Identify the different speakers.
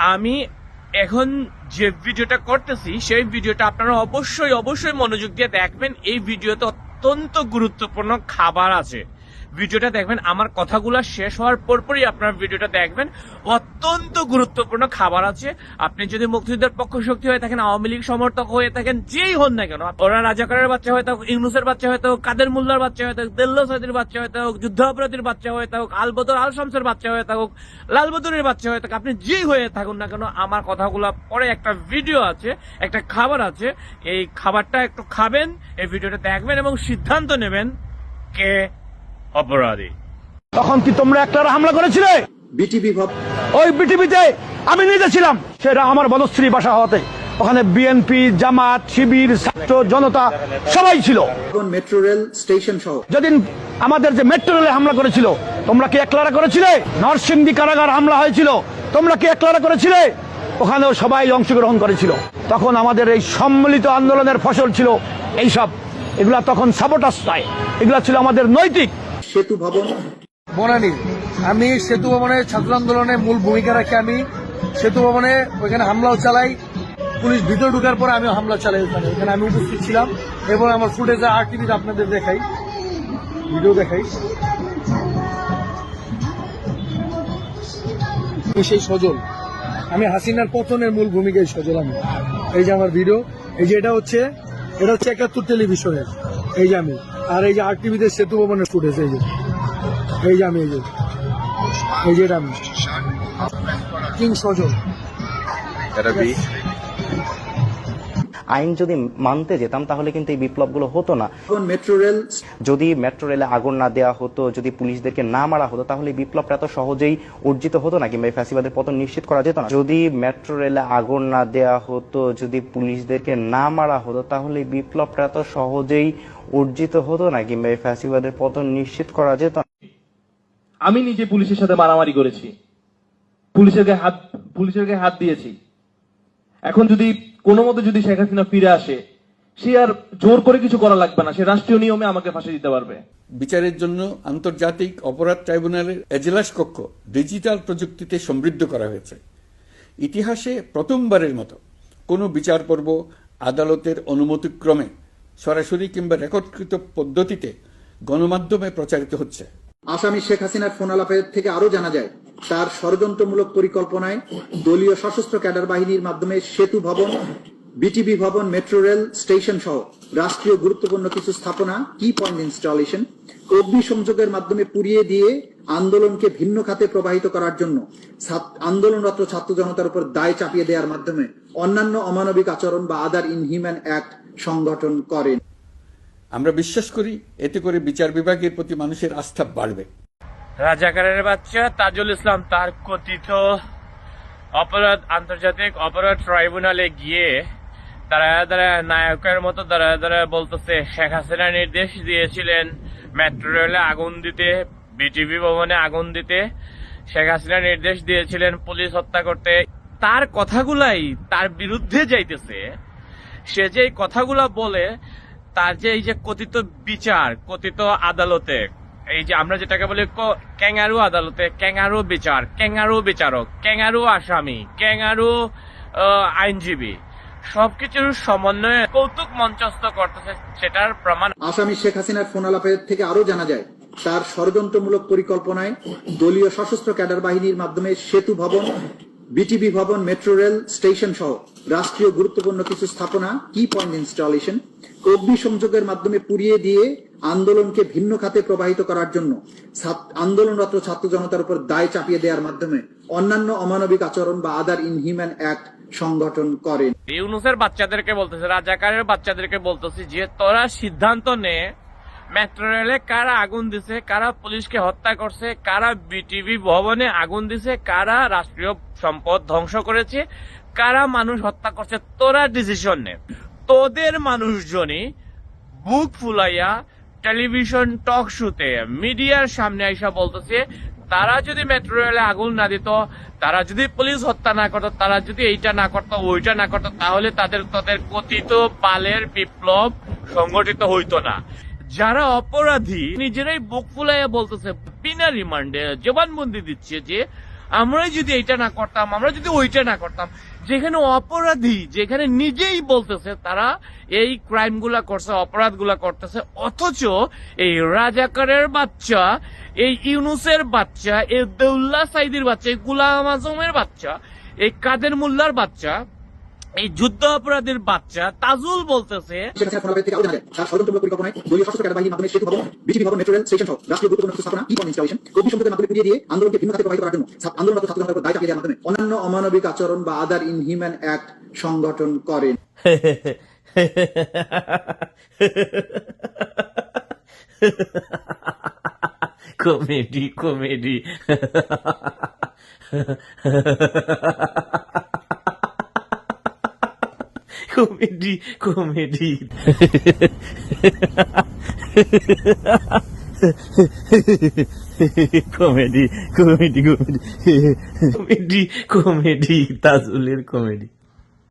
Speaker 1: আমি এখন যে ভিডিওটা করতেছি, সেই ভিডিওটা আপনারা অবশ্যই অবশ্যই মনোযোগ দিয়ে দেখবেন। এই ভিডিওতে অত্যন্ত গুরুত্বপূর্ণ খাবার আছে। ভিডিওটা দেখবেন, আমার কথাগুলো শেষ হওয়ার পরপরই আপনার ভিডিওটা দেখবেন। অত্যন্ত গুরুত্বপূর্ণ খাবার আছে। আপনি যদি মুক্তিযুদ্ধের পক্ষ শক্তি হয়ে থাকেন, আওয়ামী লীগ সমর্থক হয়ে থাকেন, যেই হন না কেন, ওরা রাজাকারের বাচ্চা হয়ে থাকুক ইংলুসের বাচ্চা হয়ে থাকুক, কাদের মোল্লার বাচ্চা হয়ে থাকুক, দেল্লো সৈদের বাচ্চা হয়ে থাকুক, যুদ্ধ অপরাধীর বাচ্চা হয়ে থাকুক, আলবদর আল শামসের বাচ্চা হয়ে থাকুক, লালবদরের বাচ্চা হয়ে থাকুক, আপনি যেই হয়ে থাকুন না কেন, আমার কথাগুলো পরে একটা ভিডিও আছে, একটা খাবার আছে। এই খাবারটা একটু খাবেন, এই ভিডিওটা দেখবেন এবং সিদ্ধান্ত নেবেন কে অপরাধী।
Speaker 2: তখন কি তোমরা একটা হামলা করেছিলে?
Speaker 3: বিটিভি
Speaker 2: ওই বিটিভিতে আমি নিজে ছিলাম। সেটা আমার বনশ্রী বাসা হওয়াতে। ওখানে বিএনপি জামাত শিবির ছাত্র জনতা সবাই ছিল।
Speaker 3: মেট্রো রেল স্টেশন সহ।
Speaker 2: যেদিন আমাদের যে মেট্রো রেলে হামলা করেছিল তোমরা কি একলারা করেছিলে? নরসিংদী কারাগার হামলা হয়েছিল। তোমরা কি একলারা করেছিলে? ওখানেও সবাই অংশগ্রহণ করেছিল। তখন আমাদের এই সম্মিলিত আন্দোলনের ফসল ছিল এইসব। এগুলা তখন সাবোটাস নয়। এগুলা ছিল আমাদের নৈতিক
Speaker 3: সেতু ভবন?
Speaker 4: বনানী আমি সেতু ভবনে ছাত্র আন্দোলনে মূল ভূমিকা রাখি আমি। সেতু ভবনে ওইখানে হামলাও চালাই। পুলিশ ভিতরে ঢুকার পরে আমি হামলা চালাই ওখানে ওখানে আমি উপস্থিত ছিলাম এবং আমার ফুটেজে আর টিভিতে আপনাদের দেখাই। ভিডিও দেখাই। সেই সজল। আমি হাসিনার পতনের মূল ভূমিকায় সজল আমি। এই যে আমার ভিডিও। এই যে এটা হচ্ছে এটা হচ্ছে একাত্তর টেলিভিশনের। এই যে আমি। আর এই যে আর টিভিতে সেতু ভবনের ফুটেজ এই যে। এই যে আমি এই যে। এই যে এটা আমি। কিং সজল
Speaker 5: আইন যদি মানতে যেতাম তাহলে কিন্তু এই বিপ্লবগুলো হতো না।
Speaker 3: মেট্রো রেল
Speaker 5: যদি মেট্রো রেলে আগুন না দেওয়া হতো যদি পুলিশদেরকে না মারা হতো তাহলে এই বিপ্লবটা এত সহজেই অর্জিত হতো না কিংবা এই ফ্যাসিবাদের পতন নিশ্চিত করা যেত না। যদি মেট্রো রেলে আগুন না দেওয়া হতো যদি পুলিশদেরকে না মারা হতো তাহলে এই বিপ্লবটা এত সহজেই অর্জিত হতো না কিংবা এই ফ্যাসিবাদের পতন নিশ্চিত করা যেত না।
Speaker 6: আমি নিজে পুলিশের সাথে মারামারি করেছি। পুলিশের গায়ে হাত পুলিশের গায়ে হাত দিয়েছি। এখন যদি কোনো মতে যদি শেখ হাসিনা ফিরে আসে সে আর জোর করে কিছু করা লাগবে না সে রাষ্ট্রীয় নিয়মে আমাকে ফাঁসি দিতে পারবে।
Speaker 7: বিচারের জন্য আন্তর্জাতিক অপরাধ ট্রাইব্যুনালের এজলাস কক্ষ ডিজিটাল প্রযুক্তিতে সমৃদ্ধ করা হয়েছে। ইতিহাসে প্রথমবারের মতো কোনো বিচার পর্ব আদালতের অনুমতিক্রমে সরাসরি কিংবা রেকর্ডকৃত পদ্ধতিতে গণমাধ্যমে প্রচারিত হচ্ছে।
Speaker 3: আসামি শেখ হাসিনার ফোন আলাপের থেকে আরও জানা যায় তার ষড়যন্ত্রমূলক পরিকল্পনায় দলীয় সশস্ত্র ক্যাডার বাহিনীর মাধ্যমে সেতু ভবন, বিটিভি ভবন, মেট্রো রেল স্টেশন সহ রাষ্ট্রীয় গুরুত্বপূর্ণ কিছু স্থাপনা কি পয়েন্ট ইনস্টলেশন অগ্নি সংযোগের মাধ্যমে পুড়িয়ে দিয়ে আন্দোলনকে ভিন্ন খাতে প্রবাহিত করার জন্য আন্দোলনরত ছাত্র জনতার উপর দায় চাপিয়ে দেওয়ার মাধ্যমে অন্যান্য অমানবিক আচরণ বা আদার ইনহিউম্যান অ্যাক্ট সংগঠন করেন।
Speaker 7: আমরা বিশ্বাস করি এতে করে বিচার বিভাগের প্রতি মানুষের আস্থা বাড়বে।
Speaker 1: রাজাকারের বাচ্চা তাজুল ইসলাম তার কথিত অপরাধ, আন্তর্জাতিক অপরাধ ট্রাইব্যুনালে গিয়ে তারা তারা নায়কের মতো তারা তারা বলতেছে, শেখ হাসিনা নির্দেশ দিয়েছিলেন মেট্রো রেলে আগুন দিতে বিটিভি ভবনে আগুন দিতে। শেখ হাসিনা নির্দেশ দিয়েছিলেন পুলিশ হত্যা করতে। তার কথাগুলাই তার বিরুদ্ধে যাইতেছে। সে যে কথাগুলা বলে, তার যে এই যে কথিত বিচার, কথিত আদালতে এই যে আমরা যেটাকে বলি ক্যাঙ্গারু আদালতে ক্যাঙ্গারু বিচার, ক্যাঙ্গারু বিচারক, ক্যাঙ্গারু আসামি, ক্যাঙ্গারু আইনজীবী। সবকিছুর সমন্বয়ে কৌতুক মঞ্চস্থ করতেছে সেটার প্রমাণ
Speaker 3: আসামি শেখ হাসিনার ফোন আলাপের থেকে আরও জানা যায়, তার ষড়যন্ত্রমূলক পরিকল্পনায় দলীয় সশস্ত্র ক্যাডার বাহিনীর মাধ্যমে সেতু ভবন, বিটিভি ভবন, মেট্রো রেল স্টেশন সহ রাষ্ট্রীয় গুরুত্বপূর্ণ কিছু স্থাপনা কি পয়েন্ট ইনস্টলেশন অগ্নি সংযোগের মাধ্যমে পুড়িয়ে দিয়ে আন্দোলনকে ভিন্ন খাতে প্রবাহিত করার জন্য আন্দোলনরত ছাত্র জনতার উপর দায় চাপিয়ে দেওয়ার মাধ্যমে অন্যান্য অমানবিক আচরণ বা আদার ইনহিউম্যান অ্যাক্ট সংগঠন করেন
Speaker 1: ইউনুসের বাচ্চাদেরকে বলতেছে, রাজাকারের বাচ্চাদেরকে বলতেছি যে তোরা সিদ্ধান্ত নে মেট্রো রেলে কারা আগুন দিছে, কারা পুলিশকে হত্যা করছে, কারা বিটিভি ভবনে আগুন দিছে, কারা রাষ্ট্রীয় সম্পদ ধ্বংস করেছে, কারা মানুষ হত্যা করছে, তোরা ডিসিশন নে। তোদের মানুষজনই বুক ফুলাইয়া টেলিভিশন টক শোতে মিডিয়ার সামনে আইসা বলতেছে, তারা যদি মেট্রো রেলে আগুন না দিত, তারা যদি পুলিশ হত্যা না করতো, তারা যদি এইটা না করতো, ওইটা না করতো, তাহলে তাদের তাদের কথিত পালের বিপ্লব সংগঠিত হইতো না। যারা অপরাধী, নিজেরাই বুক ফুলাইয়া বলতেছে, বিনা রিমান্ডে জবানবন্দি দিচ্ছে যে আমরা যদি এটা না করতাম, আমরা যদি ওইটা না করতাম, যেখানে অপরাধী, যেখানে নিজেই বলতেছে তারা এই ক্রাইমগুলা করছে অপরাধগুলা করতেছে, অথচ এই রাজাকারের বাচ্চা, এই ইউনুসের বাচ্চা, এই দৌল্লা সাইদির বাচ্চা, এই গুলাম আজমের বাচ্চা, এই কাদের মোল্লার বাচ্চা এই যুদ্ধ অপরাধীর বাচ্চা তাজুল বলতেছে
Speaker 3: অন্যান্য অমানবিক আচরণ বা আদার ইনহিউম্যান অ্যাক্ট সংগঠন করেন।
Speaker 1: Comedy comedy. Comedy comedy comedy comedy comedy comedy comedy তাজুলের comedy